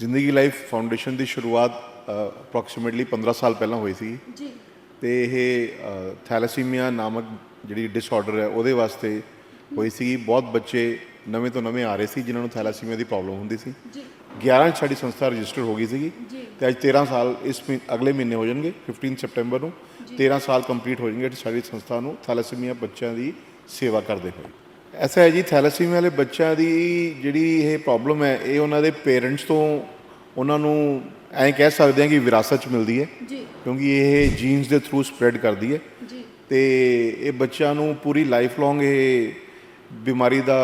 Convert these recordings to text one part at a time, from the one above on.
ਜ਼ਿੰਦਗੀ life foundation ਦੀ ਸ਼ੁਰੂਆਤ approximately 15 ਸਾਲ ਪਹਿਲਾਂ ਹੋਈ ਸੀ ਜੀ। ਤੇ ਇਹ ਥੈਲੇਸੀਮੀਆ ਨਾਮਕ ਜਿਹੜੀ ਡਿਸਆਰਡਰ ਹੈ ਉਹਦੇ ਵਾਸਤੇ ਹੋਈ ਸੀ ਬਹੁਤ ਬੱਚੇ ਨਵੇਂ ਤੋਂ ਨਵੇਂ ਆ ਰਹੇ ਸੀ ਜਿਨ੍ਹਾਂ ਨੂੰ ਥੈਲੇਸੀਮੀਆ ਦੀ ਪ੍ਰੋਬਲਮ ਹੁੰਦੀ ਸੀ। ਜੀ। 11 'ਚ ਸਾਡੀ ਸੰਸਥਾ ਰਜਿਸਟਰ ਹੋ ਗਈ ਸੀਗੀ। ਜੀ। ਤੇ ਅੱਜ 13 ਸਾਲ ਇਸ ਅਗਲੇ ਮਹੀਨੇ ਹੋ ਜਾਣਗੇ 15 ਸੈਪਟੈਂਬਰ ਨੂੰ। 13 ਸਾਲ ਕੰਪਲੀਟ ਹੋ ਜਾਣਗੇ ਸਾਡੀ ਸੰਸਥਾ ਨੂੰ ਥੈਲੇਸੀਮੀਆ ਬੱਚਿਆਂ ਦੀ ਸੇਵਾ ਕਰਦੇ ਹੋਏ। ਐਸਾ ਹੈ ਜੀ ਥੈਲੇਸੀਮੀਆ ਵਾਲੇ ਬੱਚਿਆਂ ਦੀ ਜਿਹੜੀ ਇਹ ਪ੍ਰੋਬਲਮ ਹੈ ਇਹ ਉਹਨਾਂ ਦੇ ਪੇਰੈਂਟਸ ਤੋਂ ਉਹਨਾਂ ਨੂੰ ਐਂ ਕਹਿ ਸਕਦੇ ਹਾਂ ਕਿ ਵਿਰਾਸਤ ਚ ਮਿਲਦੀ ਹੈ। ਜੀ। ਕਿਉਂਕਿ ਇਹ ਜੀਨਸ ਦੇ ਥਰੂ ਸਪਰੈਡ ਕਰਦੀ ਹੈ। ਜੀ। ਤੇ ਇਹ ਬੱਚਿਆਂ ਨੂੰ ਪੂਰੀ ਲਾਈਫ ਲੌਂਗ ਇਹ ਬਿਮਾਰੀ ਦਾ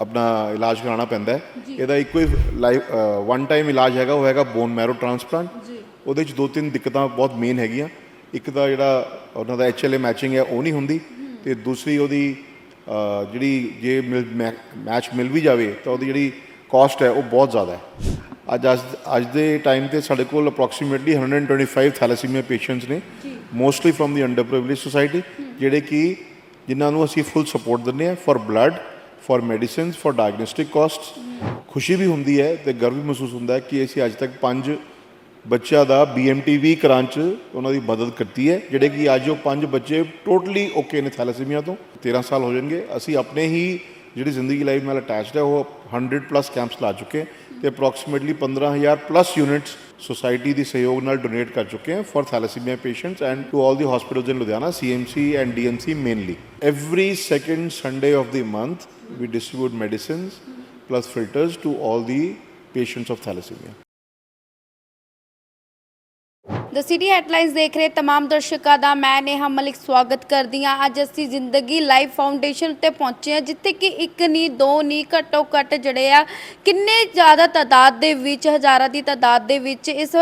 ਆਪਣਾ ਇਲਾਜ ਕਰਾਉਣਾ ਪੈਂਦਾ ਹੈ। ਇਹਦਾ ਇੱਕੋ ਹੀ ਲਾਈਫ ਵਨ ਟਾਈਮ ਇਲਾਜ ਹੈਗਾ ਉਹ ਹੈਗਾ ਬੋਨ ਮੈਰੋ ਟ੍ਰਾਂਸਪਲਾਂਟ ਜੀ। ਉਹਦੇ ਚ ਦੋ ਤਿੰਨ ਦਿੱਕਤਾਂ ਬਹੁਤ ਮੇਨ ਹੈਗੀਆਂ। ਇੱਕ ਤਾਂ ਜਿਹੜਾ ਉਹਨਾਂ ਦਾ ਐਚਐਲਏ ਮੈਚਿੰਗ ਹੈ ਉਹ ਨਹੀਂ ਹੁੰਦੀ। ਤੇ ਦੂਸਰੀ ਉਹਦੀ ਜਿਹੜੀ ਜੇ ਮਿਲ ਮੈਚ ਮਿਲ ਵੀ ਜਾਵੇ ਤਾਂ ਉਹਦੀ ਜਿਹੜੀ ਕਾਸਟ ਹੈ ਉਹ ਬਹੁਤ ਜ਼ਿਆਦਾ ਹੈ। ਅੱਜ ਅੱਜ ਦੇ ਟਾਈਮ ਤੇ ਸਾਡੇ ਕੋਲ ਅਪਰੋਕਸੀਮੇਟਲੀ 125 ਥੈਲੇਸੀਮੀਆ ਪੇਸ਼ੈਂਟਸ ਨੇ mostly from the under underprivileged society ਜਿਹੜੇ ਕਿ ਜਿਨ੍ਹਾਂ ਨੂੰ ਅਸੀਂ ਫੁੱਲ ਸਪੋਰਟ ਦਿੰਦੇ ਆ for blood for medicines for diagnostic cost ਖੁਸ਼ੀ ਵੀ ਹੁੰਦੀ ਹੈ ਤੇ ਗਰਵ ਵੀ ਮਹਿਸੂਸ ਹੁੰਦਾ ਹੈ ਕਿ ਅਸੀਂ ਅੱਜ ਤੱਕ ਪੰਜ ਬੱਚਿਆਂ ਦਾ BMTV ਕਰਾਂ ਚ ਉਹਨਾਂ ਦੀ ਮਦਦ ਕੀਤੀ ਹੈ, ਜਿਹੜੇ ਕਿ ਅੱਜ ਉਹ ਪੰਜ ਬੱਚੇ ਟੋਟਲੀ ਓਕੇ ਨੇ ਥੈਲੇਸੀਮੀਆ ਤੋਂ 13 ਸਾਲ ਹੋ ਜਾਣਗੇ। ਅਸੀਂ ਆਪਣੇ ਹੀ ਜਿਹੜੀ ਜ਼ਿੰਦਗੀ ਲਾਈਫ ਨਾਲ ਅਟੈਚਡ ਹੈ, ਉਹ 100 ਪਲੱਸ ਕੈਂਪਸ ਲਾ ਚੁੱਕੇ ਹਾਂ ਤੇ ਅਪਰੋਕਸੀਮੇਟਲੀ 15000 ਪਲੱਸ ਯੂਨਿਟਸ ਸੋਸਾਇਟੀ ਦੀ ਸਹਿਯੋਗ ਨਾਲ ਡੋਨੇਟ ਕਰ ਚੁੱਕੇ ਹਾਂ for thalassemia patients and to all the hospitals in Ludhiana CMC and DMC mainly every second Sunday of the month we distribute medicines plus filters to all the patients of thalassemia the city headlines ਦੇਖ ਰਹੇ तमाम ਦਰਸ਼ਕਾਂ ਦਾ ਮੈਂ ਨੇਹਾ ਮਲਿਕ ਸਵਾਗਤ ਕਰਦੀ ਹਾਂ ਅੱਜ ਅਸੀਂ ਜ਼ਿੰਦਗੀ ਲਾਈਫ ਫਾਊਂਡੇਸ਼ਨ ਉੱਤੇ ਪਹੁੰਚੇ ਹਾਂ ਜਿੱਥੇ ਕਿ ਇੱਕ ਨਹੀਂ ਦੋ ਨਹੀਂ ਘੱਟੋ ਘੱਟ ਜਿਹੜੇ ਆ ਕਿੰਨੇ ਜ਼ਿਆਦਾ ਤਾਦਾਦ ਦੇ ਵਿੱਚ ਹਜ਼ਾਰਾਂ ਦੀ ਤਾਦਾਦ ਦੇ ਵਿੱਚ ਇਸ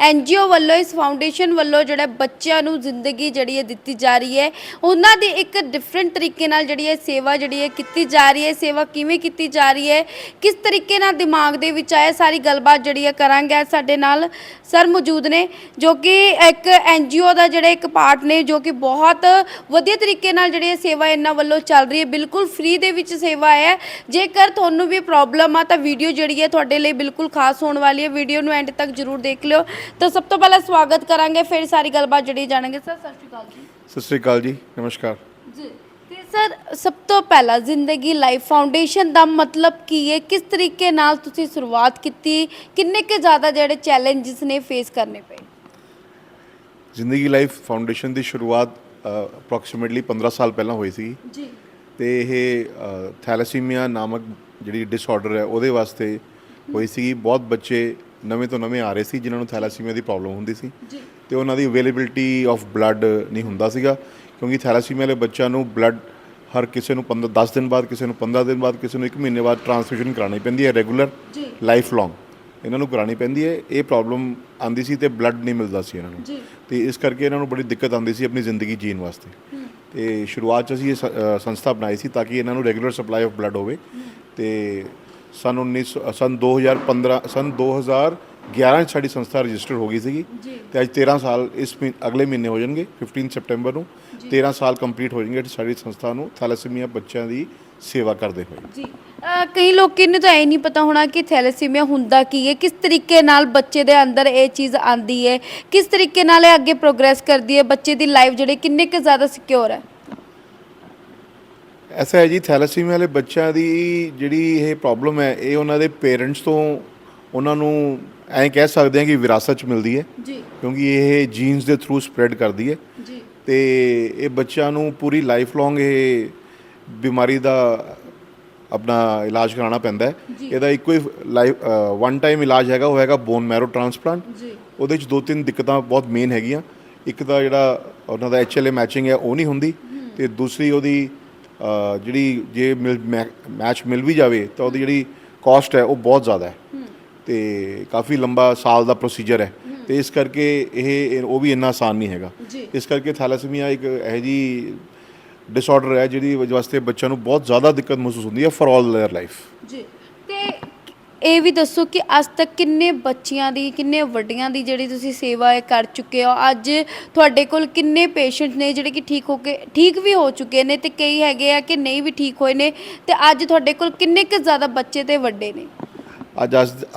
ਐਨਜੀਓ ਵੱਲੋਂ ਇਸ ਫਾਊਂਡੇਸ਼ਨ ਵੱਲੋਂ ਜਿਹੜੇ ਬੱਚਿਆਂ ਨੂੰ ਜ਼ਿੰਦਗੀ ਜਿਹੜੀ ਹੈ ਦਿੱਤੀ ਜਾ ਰਹੀ ਹੈ ਉਹਨਾਂ ਦੀ ਇੱਕ ਡਿਫਰੈਂਟ ਤਰੀਕੇ ਨਾਲ ਜਿਹੜੀ ਹੈ ਸੇਵਾ ਜਿਹੜੀ ਹੈ ਕੀਤੀ ਜਾ ਰਹੀ ਹੈ ਸੇਵਾ ਕਿਵੇਂ ਕੀਤੀ ਜਾ ਰਹੀ ਹੈ ਕਿਸ ਤਰੀਕੇ ਨਾਲ ਦਿਮਾਗ ਦੇ ਵਿੱਚ ਆਇਆ ਸਾਰੀ ਗੱਲਬਾਤ ਜਿਹੜੀ ਹੈ ਕਰਾਂਗੇ ਅੱਜ ਸਾਡੇ ਨਾਲ ਸਰ ਮੌਜੂਦ ਨੇ ਜੋ ਕਿ ਇੱਕ ਐਨਜੀਓ ਦਾ ਜਿਹੜਾ ਇੱਕ ਪਾਰਟ ਨੇ ਜੋ ਕਿ ਬਹੁਤ ਵਧੀਆ ਤਰੀਕੇ ਨਾਲ ਜਿਹੜੀ ਇਹ ਸੇਵਾ ਇਹਨਾਂ ਵੱਲੋਂ ਚੱਲ ਰਹੀ ਹੈ ਬਿਲਕੁਲ ਫ੍ਰੀ ਦੇ ਵਿੱਚ ਸੇਵਾ ਹੈ। ਜੇਕਰ ਤੁਹਾਨੂੰ ਵੀ ਪ੍ਰੋਬਲਮ ਆ ਤਾਂ ਵੀਡੀਓ ਜਿਹੜੀ ਹੈ ਤੁਹਾਡੇ ਲਈ ਬਿਲਕੁਲ ਖਾਸ ਹੋਣ ਵਾਲੀ ਹੈ। ਵੀਡੀਓ ਨੂੰ ਐਂਡ ਤੱਕ ਜਰੂਰ ਦੇਖ ਲਿਓ। ਤਾਂ ਸਭ ਤੋਂ ਪਹਿਲਾਂ ਸਵਾਗਤ ਕਰਾਂਗੇ ਫਿਰ ਸਾਰੀ ਗੱਲਬਾਤ ਜਿਹੜੀ ਜਾਣਾਂਗੇ। ਸਰ ਸਤਿ ਸ਼੍ਰੀ ਅਕਾਲ ਜੀ। ਸਤਿ ਸ੍ਰੀ ਅਕਾਲ ਜੀ ਨਮਸਕਾਰ। ਜੀ। ਤੇ ਸਰ ਸਭ ਤੋਂ ਪਹਿਲਾਂ ਜ਼ਿੰਦਗੀ ਲਾਈਫ ਫਾਊਂਡੇਸ਼ਨ ਦਾ ਮਤਲਬ ਕੀ ਹੈ? ਕਿਸ ਤਰੀਕੇ ਨਾਲ ਤੁਸੀਂ ਸ਼ੁਰੂਆਤ ਕੀਤੀ? ਕਿੰਨੇ ਕੁ ਜ਼ਿਆਦਾ ਜਿਹੜੇ ਚੈਲੰਜਸ ਨੇ ਫੇਸ ਕਰਨੇ ਪਏ? ਜ਼ਿੰਦਗੀ ਲਾਈਫ ਫਾਊਂਡੇਸ਼ਨ ਦੀ ਸ਼ੁਰੂਆਤ ਅਪਰੋਕਸੀਮੇਟਲੀ 15 ਸਾਲ ਪਹਿਲਾਂ ਹੋਈ ਸੀ ਜੀ। ਤੇ ਇਹ ਥੈਲੇਸੀਮੀਆ ਨਾਮਕ ਜਿਹੜੀ ਡਿਸਆਰਡਰ ਹੈ ਉਹਦੇ ਵਾਸਤੇ ਹੋਈ ਸੀ ਬਹੁਤ ਬੱਚੇ ਨਵੇਂ ਤੋਂ ਨਵੇਂ ਆ ਰਹੇ ਸੀ ਜਿਨ੍ਹਾਂ ਨੂੰ ਥੈਲੇਸੀਮੀਆ ਦੀ ਪ੍ਰੋਬਲਮ ਹੁੰਦੀ ਸੀ। ਜੀ। ਤੇ ਉਹਨਾਂ ਦੀ ਅਵੇਲੇਬਿਲਟੀ ਆਫ ਬਲੱਡ ਨਹੀਂ ਹੁੰਦਾ ਸੀਗਾ ਕਿਉਂਕਿ ਥੈਲੇਸੀਮੀਆ ਵਾਲੇ ਬੱਚਿਆਂ ਨੂੰ ਬਲੱਡ ਹਰ ਕਿਸੇ ਨੂੰ 15 10 ਦਿਨ ਬਾਅਦ ਕਿਸੇ ਨੂੰ 15 ਦਿਨ ਬਾਅਦ ਕਿਸੇ ਨੂੰ 1 ਮਹੀਨੇ ਬਾਅਦ ਟ੍ਰਾਂਸਫਿਊਜ਼ਨ ਕਰਾਉਣੀ ਪੈਂਦੀ ਹੈ ਰੈਗੂਲਰ ਜੀ। ਲਾਈਫ ਲੌਂਗ ਇਹਨਾਂ ਨੂੰ ਕਰਾਉਣੀ ਪੈਂਦੀ ਹੈ। ਇਹ ਪ੍ਰੋਬਲਮ ਆਂਦੀ ਸੀ ਤੇ ਬਲੱਡ ਨਹੀਂ ਮਿਲਦਾ ਸੀ ਇਹਨਾਂ ਨੂੰ। ਤੇ ਇਸ ਕਰਕੇ ਇਹਨਾਂ ਨੂੰ ਬੜੀ ਦਿੱਕਤ ਆਉਂਦੀ ਸੀ ਆਪਣੀ ਜ਼ਿੰਦਗੀ ਜੀਣ ਵਾਸਤੇ। ਤੇ ਸ਼ੁਰੂਆਤ 'ਚ ਅਸੀਂ ਇਹ ਸੰਸਥਾ ਬਣਾਈ ਸੀ ਤਾਂ ਕਿ ਇਹਨਾਂ ਨੂੰ ਰੈਗੂਲਰ ਸਪਲਾਈ ਆਫ ਬਲੱਡ ਹੋਵੇ। ਤੇ ਸਨ 19 ਸਨ 2015 ਸਨ 2011 'ਚ ਸਾਡੀ ਸੰਸਥਾ ਰਜਿਸਟਰ ਹੋ ਗਈ ਸੀਗੀ। ਤੇ ਅੱਜ 13 ਸਾਲ ਇਸ ਅਗਲੇ ਮਹੀਨੇ ਹੋ ਜਾਣਗੇ 15 ਸੈਪਟੈਂਬਰ ਨੂੰ। 13 ਸਾਲ ਕੰਪਲੀਟ ਹੋ ਜਾਣਗੇ ਸਾਡੀ ਸੰਸਥਾ ਨੂੰ। ਥੈਲੇਸੀਮੀਆ ਬੱਚਿਆਂ ਦੀ ਸੇਵਾ ਕਰਦੇ ਹੋਏ। ਜੀ ਅਹ ਕਈ ਲੋਕਾਂ ਨੂੰ ਤਾਂ ਇਹ ਨਹੀਂ ਪਤਾ ਹੋਣਾ ਕਿ ਥੈਲੇਸੀਮੀਆ ਹੁੰਦਾ ਕੀ ਹੈ ਕਿਸ ਤਰੀਕੇ ਨਾਲ ਬੱਚੇ ਦੇ ਅੰਦਰ ਇਹ ਚੀਜ਼ ਆਂਦੀ ਹੈ ਕਿਸ ਤਰੀਕੇ ਨਾਲ ਇਹ ਅੱਗੇ ਪ੍ਰੋਗਰੈਸ ਕਰਦੀ ਹੈ ਬੱਚੇ ਦੀ ਲਾਈਫ ਜਿਹੜੀ ਕਿੰਨੇ ਕੁ ਜ਼ਿਆਦਾ ਸਿਕਿਉਰ ਹੈ? ਐਸਾ ਹੈ ਜੀ ਥੈਲੇਸੀਮੀਆ ਵਾਲੇ ਬੱਚਿਆਂ ਦੀ ਜਿਹੜੀ ਇਹ ਪ੍ਰੋਬਲਮ ਹੈ ਇਹ ਉਹਨਾਂ ਦੇ ਪੇਰੈਂਟਸ ਤੋਂ ਉਹਨਾਂ ਨੂੰ ਐਂ ਕਹਿ ਸਕਦੇ ਹਾਂ ਕਿ ਵਿਰਾਸਤ ਚ ਮਿਲਦੀ ਹੈ। ਜੀ। ਕਿਉਂਕਿ ਇਹ ਜੀਨਸ ਦੇ ਥਰੂ ਸਪਰੈਡ ਕਰਦੀ ਹੈ। ਜੀ। ਤੇ ਇਹ ਬੱਚਿਆਂ ਨੂੰ ਪੂਰੀ ਲਾਈਫ ਲੌਂਗ ਇਹ ਬਿਮਾਰੀ ਦਾ ਆਪਣਾ ਇਲਾਜ ਕਰਾਉਣਾ ਪੈਂਦਾ ਹੈ। ਇਹਦਾ ਇੱਕੋ ਹੀ ਲਾਈਫ ਵਨ ਟਾਈਮ ਇਲਾਜ ਹੈਗਾ ਉਹ ਹੈਗਾ ਬੋਨ ਮੈਰੋ ਟ੍ਰਾਂਸਪਲਾਂਟ ਜੀ। ਉਹਦੇ ਚ ਦੋ ਤਿੰਨ ਦਿੱਕਤਾਂ ਬਹੁਤ ਮੇਨ ਹੈਗੀਆਂ। ਇੱਕ ਤਾਂ ਜਿਹੜਾ ਉਹਨਾਂ ਦਾ ਐਚਐਲਏ ਮੈਚਿੰਗ ਹੈ ਉਹ ਨਹੀਂ ਹੁੰਦੀ। ਤੇ ਦੂਸਰੀ ਉਹਦੀ ਜਿਹੜੀ ਜੇ ਮੈਚ ਮਿਲ ਵੀ ਜਾਵੇ ਤਾਂ ਉਹਦੀ ਜਿਹੜੀ ਕਾਸਟ ਹੈ ਉਹ ਬਹੁਤ ਜ਼ਿਆਦਾ ਹੈ। ਤੇ ਕਾਫੀ ਲੰਬਾ ਸਾਲ ਦਾ ਪ੍ਰੋਸੀਜਰ ਹੈ। ਤੇ ਇਸ ਕਰਕੇ ਇਹ ਉਹ ਵੀ ਇੰਨਾ ਆਸਾਨ ਨਹੀਂ ਹੈਗਾ। ਇਸ ਕਰਕੇ ਥੈਲੇਸੀਮੀਆ ਇੱਕ ਇਹੋ ਜੀ ਡਿਸਆਰਡਰ ਹੈ ਜਿਹਦੀ ਵਜ੍ਹਾ ਵਾਸਤੇ ਬੱਚਿਆਂ ਨੂੰ ਬਹੁਤ ਜ਼ਿਆਦਾ ਦਿੱਕਤ ਮਹਿਸੂਸ ਹੁੰਦੀ ਹੈ ਫॉर ਆਲ देयर ਲਾਈਫ ਜੀ ਤੇ ਇਹ ਵੀ ਦੱਸੋ ਕਿ ਅੱਜ ਤੱਕ ਕਿੰਨੇ ਬੱਚਿਆਂ ਦੀ ਕਿੰਨੇ ਵੱਡਿਆਂ ਦੀ ਜਿਹੜੀ ਤੁਸੀਂ ਸੇਵਾ ਇਹ ਕਰ ਚੁੱਕੇ ਹੋ? ਅੱਜ ਤੁਹਾਡੇ ਕੋਲ ਕਿੰਨੇ ਪੇਸ਼ੈਂਟ ਨੇ ਜਿਹੜੇ ਕਿ ਠੀਕ ਹੋ ਕੇ ਠੀਕ ਵੀ ਹੋ ਚੁੱਕੇ ਨੇ ਤੇ ਕਈ ਹੈਗੇ ਆ ਕਿ ਨਹੀਂ ਵੀ ਠੀਕ ਹੋਏ ਨੇ? ਤੇ ਅੱਜ ਤੁਹਾਡੇ ਕੋਲ ਕਿੰਨੇ ਕੁ ਜ਼ਿਆਦਾ ਬੱਚੇ ਤੇ ਵੱਡੇ ਨੇ? ਅੱਜ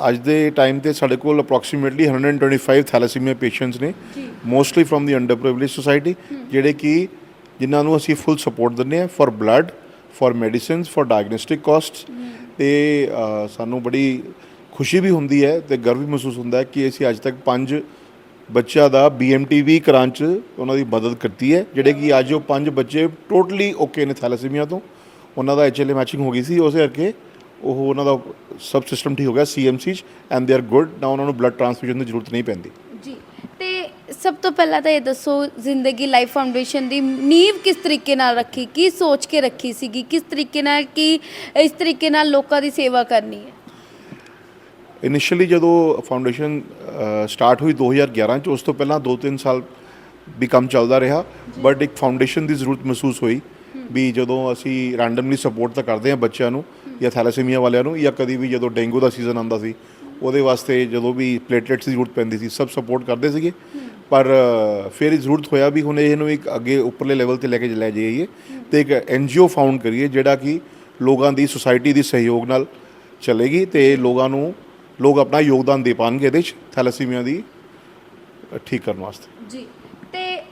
ਅੱਜ ਦੇ ਟਾਈਮ ਤੇ ਸਾਡੇ ਕੋਲ ਅਪਰੋਕਸੀਮੇਟਲੀ 125 ਥੈਲੇਸੀਮੀਆ ਪੇਸ਼ੈਂਟਸ ਨੇ mostly from the underprivileged society ਜਿਹੜੇ ਕਿ ਜਿਨ੍ਹਾਂ ਨੂੰ ਅਸੀਂ ਫੁੱਲ ਸਪੋਰਟ ਦਿੰਨੇ ਆ for blood for medicines for diagnostic costs ਤੇ ਸਾਨੂੰ ਬੜੀ ਖੁਸ਼ੀ ਵੀ ਹੁੰਦੀ ਹੈ ਤੇ ਗਰਵ ਵੀ ਮਹਿਸੂਸ ਹੁੰਦਾ ਹੈ ਕਿ ਅਸੀਂ ਅੱਜ ਤੱਕ ਪੰਜ ਬੱਚਿਆਂ ਦਾ BMT ਵੀ ਕਰਾਉਣ ਚ ਉਹਨਾਂ ਦੀ ਮਦਦ ਕਰਤੀ ਹੈ, ਜਿਹੜੇ ਕਿ ਅੱਜ ਉਹ ਪੰਜ ਬੱਚੇ ਟੋਟਲੀ ਓਕੇ ਨੇ ਥੈਲੇਸੀਮੀਆ ਤੋਂ। ਉਹਨਾਂ ਦਾ ਐਚਐਲਏ ਮੈਚਿੰਗ ਹੋ ਗਈ ਸੀ, ਉਸੇ ਕਰਕੇ ਉਹ ਉਹਨਾਂ ਦਾ ਸਬ ਸਿਸਟਮ ਠੀਕ ਹੋ ਗਿਆ ਸੀਐਮਸੀ ਚ ਐਂਡ ਦੇ ਆਰ ਗੁੱਡ ਨਾ ਉਹਨਾਂ ਨੂੰ ਬਲੱਡ ਟ੍ਰਾਂਸਫਿਊਜ਼ਨ ਦੀ ਜ਼ਰੂਰਤ ਨਹੀਂ ਪੈਂਦੀ। ਸਭ ਤੋਂ ਪਹਿਲਾਂ ਤਾਂ ਇਹ ਦੱਸੋ, ਜ਼ਿੰਦਗੀ ਲਾਈਫ ਫਾਊਂਡੇਸ਼ਨ ਦੀ ਨੀਂਵ ਕਿਸ ਤਰੀਕੇ ਨਾਲ ਰੱਖੀ? ਕੀ ਸੋਚ ਕੇ ਰੱਖੀ ਸੀਗੀ? ਕਿਸ ਤਰੀਕੇ ਨਾਲ, ਕੀ ਇਸ ਤਰੀਕੇ ਨਾਲ ਲੋਕਾਂ ਦੀ ਸੇਵਾ ਕਰਨੀ ਹੈ? ਇਨੀਸ਼ੀਅਲੀ ਜਦੋਂ ਫਾਊਂਡੇਸ਼ਨ ਸਟਾਰਟ ਹੋਈ 2011 ਚ, ਉਸ ਤੋਂ ਪਹਿਲਾਂ 2-3 ਸਾਲ ਵੀ ਕੰਮ ਚੱਲਦਾ ਰਿਹਾ ਬਟ ਇੱਕ ਫਾਊਂਡੇਸ਼ਨ ਦੀ ਜ਼ਰੂਰਤ ਮਹਿਸੂਸ ਹੋਈ ਵੀ ਜਦੋਂ ਅਸੀਂ ਰੈਂਡਮਲੀ ਸਪੋਰਟ ਤਾਂ ਕਰਦੇ ਹਾਂ ਬੱਚਿਆਂ ਨੂੰ ਜਾਂ ਥੈਲੇਸੀਮੀਆ ਵਾਲਿਆਂ ਨੂੰ ਜਾਂ ਕਦੀ ਵੀ ਜਦੋਂ ਡੇਂਗੂ ਦਾ ਸੀਜ਼ਨ ਆਉਂਦਾ ਸੀ, ਉਹਦੇ ਵਾਸਤੇ ਜਦੋਂ ਵੀ ਪਲੇਟਲੇਟਸ ਦੀ ਜ਼ਰੂਰਤ ਪੈਂਦੀ ਸੀ, ਸਭ ਸਪੋਰਟ ਕਰਦੇ ਸੀਗੇ। ਪਰ ਫਿਰ ਜ਼ਰੂਰਤ ਹੋਇਆ ਵੀ ਹੁਣ ਇਹਨੂੰ ਇੱਕ ਅੱਗੇ ਉੱਪਰਲੇ ਲੈਵਲ ਤੇ ਲੈ ਕੇ ਲੈ ਜਾਈਏ ਤੇ ਇੱਕ ਐਨਜੀਓ ਫਾਊਂਡ ਕਰੀਏ ਜਿਹੜਾ ਕਿ ਲੋਕਾਂ ਦੀ ਸੁਸਾਇਟੀ ਦੀ ਸਹਿਯੋਗ ਨਾਲ ਚੱਲੇਗੀ ਤੇ ਲੋਕਾਂ ਨੂੰ ਲੋਕ ਆਪਣਾ ਯੋਗਦਾਨ ਦੇ ਪਾਣਗੇ ਇਹਦੇ 'ਚ ਥੈਲੇਸੀਮੀਆ ਦੀ ਠੀਕ ਕਰਨ ਵਾਸਤੇ। ਜੀ ਤੇ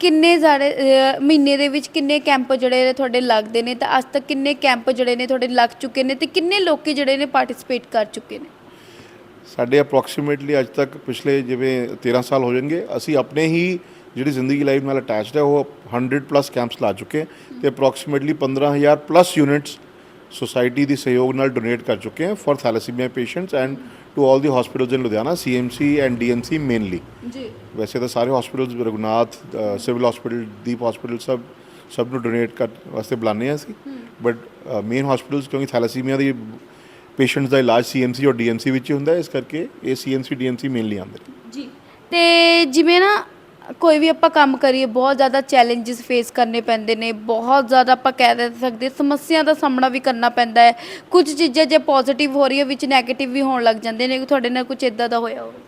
ਕਿੰਨੇ ਸਾਰੇ ਅਹ, ਮਹੀਨੇ ਦੇ ਵਿੱਚ ਕਿੰਨੇ ਕੈਂਪ ਜਿਹੜੇ ਨੇ ਤੁਹਾਡੇ ਲੱਗਦੇ ਨੇ? ਤਾਂ ਅੱਜ ਤੱਕ ਕਿੰਨੇ ਕੈਂਪ ਜਿਹੜੇ ਨੇ ਤੁਹਾਡੇ ਲੱਗ ਚੁੱਕੇ ਨੇ ਤੇ ਕਿੰਨੇ ਲੋਕੀ ਜਿਹੜੇ ਨੇ ਪਾਰਟਿਸਿਪੇਟ ਕਰ ਚੁੱਕੇ ਨੇ? ਸਾਡੇ ਅਪਰੋਕਸੀਮੇਟਲੀ ਅੱਜ ਤੱਕ ਪਿਛਲੇ ਜਿਵੇਂ 13 ਸਾਲ ਹੋ ਜਾਣਗੇ ਅਸੀਂ ਆਪਣੇ ਹੀ ਜਿਹੜੀ ਜ਼ਿੰਦਗੀ ਲਾਈਫ ਨਾਲ ਅਟੈਚਡ ਹੈ ਉਹ 100 ਪਲੱਸ ਕੈਂਪਸ ਲਾ ਚੁੱਕੇ ਤੇ ਅਪਰੋਕਸੀਮੇਟਲੀ 15000 ਪਲੱਸ ਯੂਨਿਟਸ ਸੁਸਾਇਟੀ ਦੀ ਸਹਿਯੋਗ ਨਾਲ ਡੋਨੇਟ ਕਰ ਚੁੱਕੇ ਹਾਂ for thalassemia patients and to all the hospitals in Ludhiana CMC and DMC mainly ਜੀ। ਵੈਸੇ ਤਾਂ ਸਾਰੇ hospitals Raghunath civil hospital Deep hospital ਸਭ ਸਭ ਨੂੰ ਡੋਨੇਟ ਕਰ ਵਾਸਤੇ ਬੁਲਾਉਂਦੇ ਹਾਂ ਅਸੀਂ। ਬਟ ਮੇਨ ਹਸਪੀਟਲਸ ਕਿਉਂਕਿ ਥੈਲੇਸੀਮੀਆ ਦੀ ਪੇਸ਼ੈਂਟਸ ਦਾ ਇਲਾਜ ਸੀਐਮਸੀ ਔਰ ਡੀਐਮਸੀ ਵਿੱਚ ਹੀ ਹੁੰਦਾ ਹੈ ਇਸ ਕਰਕੇ ਇਹ ਸੀਐਮਸੀ ਡੀਐਮਸੀ ਮੇਨਲੀ ਆਉਂਦੇ ਨੇ। ਜੀ ਤੇ ਜਿਵੇਂ ਨਾ ਕੋਈ ਵੀ ਆਪਾਂ ਕੰਮ ਕਰੀਏ ਬਹੁਤ ਜ਼ਿਆਦਾ ਚੈਲੰਜਸ ਫੇਸ ਕਰਨੇ ਪੈਂਦੇ ਨੇ ਬਹੁਤ ਜ਼ਿਆਦਾ ਆਪਾਂ ਕਹਿ ਦੇ ਸਕਦੇ ਸਮੱਸਿਆ ਦਾ ਸਾਹਮਣਾ ਵੀ ਕਰਨਾ ਪੈਂਦਾ ਹੈ। ਕੁਝ ਚੀਜ਼ਾਂ ਜੇ ਪੋਜ਼ਿਟਿਵ ਹੋ ਰਹੀ ਹੈ ਵਿੱਚ 네ਗੇਟਿਵ ਵੀ ਹੋਣ ਲੱਗ ਜਾਂਦੇ ਨੇ ਤੁਹਾਡੇ ਨਾਲ ਕੁਝ ਇਦਾਂ ਦਾ ਹੋਇਆ ਹੋਵੇ?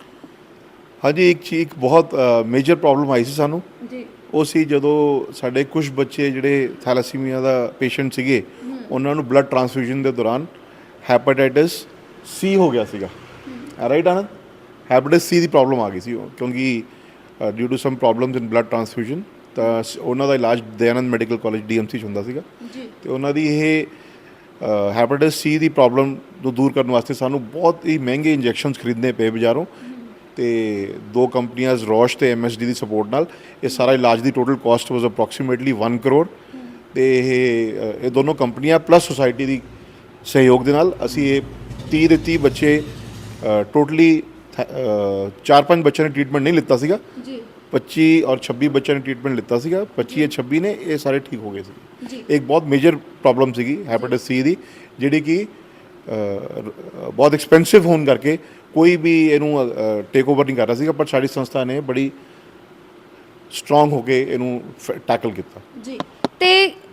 ਹਾਂਜੀ ਇੱਕ ਚੀਜ਼ ਇੱਕ ਬਹੁਤ ਮੇਜਰ ਪ੍ਰੋਬਲਮ ਆਈ ਸੀ ਸਾਨੂੰ। ਜੀ। ਉਹ ਸੀ ਜਦੋਂ ਸਾਡੇ ਕੁਝ ਬੱਚੇ ਜਿਹੜੇ ਥੈਲੇਸੀਮੀਆ ਦਾ ਪੇਸ਼ੈਂਟ ਸੀਗੇ ਉਹਨਾਂ ਨੂੰ ਬਲੱਡ ਟ੍ਰਾਂਸਫਿਊਜ਼ਨ ਦੇ ਦੌਰਾਨ ਹੈਪੇਟਾਈਟਸ ਸੀ ਹੋ ਗਿਆ ਸੀਗਾ। ਰਾਈਟ ਆਨੰਦ ਹੈਪੇਟਾਈਟਸ ਸੀ ਦੀ ਪ੍ਰੋਬਲਮ ਆ ਗਈ ਸੀ ਉਹ, ਕਿਉਂਕਿ due to some problems in blood transfusion ਤਾਂ ਉਹਨਾਂ ਦਾ ਇਲਾਜ ਦਯਾਨੰਦ ਮੈਡੀਕਲ ਕਾਲਜ ਡੀਐਮਸੀ ਚ ਹੁੰਦਾ ਸੀਗਾ। ਜੀ। ਤੇ ਉਹਨਾਂ ਦੀ ਇਹ ਹੈਪੇਟਾਈਟਸ ਸੀ ਦੀ ਪ੍ਰੋਬਲਮ ਨੂੰ ਦੂਰ ਕਰਨ ਵਾਸਤੇ ਸਾਨੂੰ ਬਹੁਤ ਹੀ ਮਹਿੰਗੇ ਇੰਜੈਕਸ਼ਨਸ ਖਰੀਦਣੇ ਪਏ ਬਾਜ਼ਾਰੋਂ। ਤੇ ਦੋ ਕੰਪਨੀਆਂ ਰੋਸ਼ ਤੇ ਐਮਐਸਡੀ ਦੀ ਸਪੋਰਟ ਨਾਲ ਇਹ ਸਾਰਾ ਇਲਾਜ ਦੀ total cost was approximately 1 crore ਤੇ ਇਹ ਦੋਨੋਂ ਕੰਪਨੀਆਂ ਪਲੱਸ ਸੁਸਾਇਟੀ ਦੀ ਸਹਿਯੋਗ ਦੇ ਨਾਲ ਅਸੀਂ ਇਹ 30 ਦੇ 30 ਬੱਚੇ ਟੋਟਲੀ ਚਾਰ ਪੰਜ ਬੱਚਿਆਂ ਨੇ ਟ੍ਰੀਟਮੈਂਟ ਨਹੀਂ ਲਿੱਤਾ ਸੀਗਾ। ਜੀ। 25 ਔਰ 26 ਬੱਚਿਆਂ ਨੇ ਟ੍ਰੀਟਮੈਂਟ ਲਿੱਤਾ ਸੀਗਾ। 25 ਜਾਂ। 26 ਨੇ ਇਹ ਸਾਰੇ ਠੀਕ ਹੋ ਗਏ ਸੀ। ਇੱਕ ਬਹੁਤ ਮੇਜਰ ਪ੍ਰੋਬਲਮ ਸੀਗੀ ਹੈਪੇਟਾਈਟਸ ਸੀ ਦੀ ਜਿਹੜੀ ਕਿ ਬਹੁਤ ਐਕਸਪੈਂਸਿਵ ਹੋਣ ਕਰਕੇ ਕੋਈ ਵੀ ਇਹਨੂੰ ਟੇਕ ਓਵਰ ਨਹੀਂ ਕਰ ਰਿਹਾ ਸੀਗਾ ਪਰ ਸਾਡੀ ਸੰਸਥਾ ਨੇ ਬੜੀ ਸਟਰੋਂਗ ਹੋ ਕੇ ਇਹਨੂੰ ਟੈਕਲ ਕੀਤਾ। ਜੀ। ਤੇ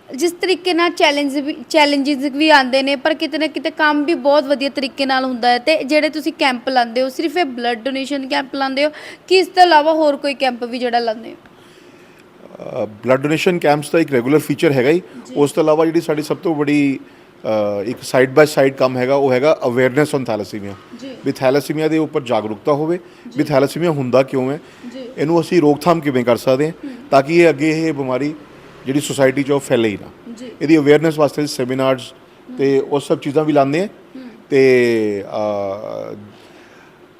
ਜਿਸ ਤਰੀਕੇ ਨਾਲ ਚੈਲੰਜ ਵੀ ਚੈਲੰਜਸ ਵੀ ਆਉਂਦੇ ਨੇ ਪਰ ਕਿਤੇ ਨਾ ਕਿਤੇ ਕੰਮ ਵੀ ਬਹੁਤ ਵਧੀਆ ਤਰੀਕੇ ਨਾਲ ਹੁੰਦਾ ਹੈ ਤੇ ਜਿਹੜੇ ਤੁਸੀਂ ਕੈਂਪ ਲਾਉਂਦੇ ਹੋ ਸਿਰਫ ਇਹ ਬਲੱਡ ਡੋਨੇਸ਼ਨ ਕੈਂਪ ਲਾਉਂਦੇ ਹੋ ਕਿ ਇਸ ਤੋਂ ਇਲਾਵਾ ਹੋਰ ਕੋਈ ਕੈਂਪ ਵੀ ਜਿਹੜਾ ਲਾਉਂਦੇ ਹੋ? ਬਲੱਡ ਡੋਨੇਸ਼ਨ ਕੈਂਪਸ ਦਾ ਇੱਕ ਰੈਗੂਲਰ ਫੀਚਰ ਹੈਗਾ ਹੀ ਉਸ ਤੋਂ ਇਲਾਵਾ ਜਿਹੜੀ ਸਾਡੀ ਸਭ ਤੋਂ ਅ, ਇੱਕ ਸਾਈਡ ਬਾਈ ਸਾਈਡ ਕੰਮ ਹੈਗਾ ਉਹ ਹੈਗਾ ਅਵੇਅਰਨੈਸ ਔਨ ਥੈਲੇਸੀਮੀਆ ਵੀ ਥੈਲੇਸੀਮੀਆ ਦੇ ਉੱਪਰ ਜਾਗਰੂਕਤਾ ਹੋਵੇ ਵੀ ਥੈਲੇਸੀਮੀਆ ਹੁੰਦਾ ਕਿਉਂ ਹੈ? ਇਹਨੂੰ ਅਸੀਂ ਰੋਕਥਾਮ ਕਿਵੇਂ ਕਰ ਸਕਦੇ ਹਾਂ। ਤਾਂ ਕਿ ਇਹ ਅੱਗੇ ਇਹ ਬਿਮਾਰੀ ਜਿਹੜੀ ਸੁਸਾਇਟੀ 'ਚ ਉਹ ਫੈਲੇ ਹੀ ਨਾ। ਜੀ। ਇਹਦੀ ਅਵੇਅਰਨੈਸ ਵਾਸਤੇ ਸੈਮੀਨਾਰਸ ਤੇ ਉਹ ਸਭ ਚੀਜ਼ਾਂ ਵੀ ਲਾਉਂਦੇ ਆ। ਤੇ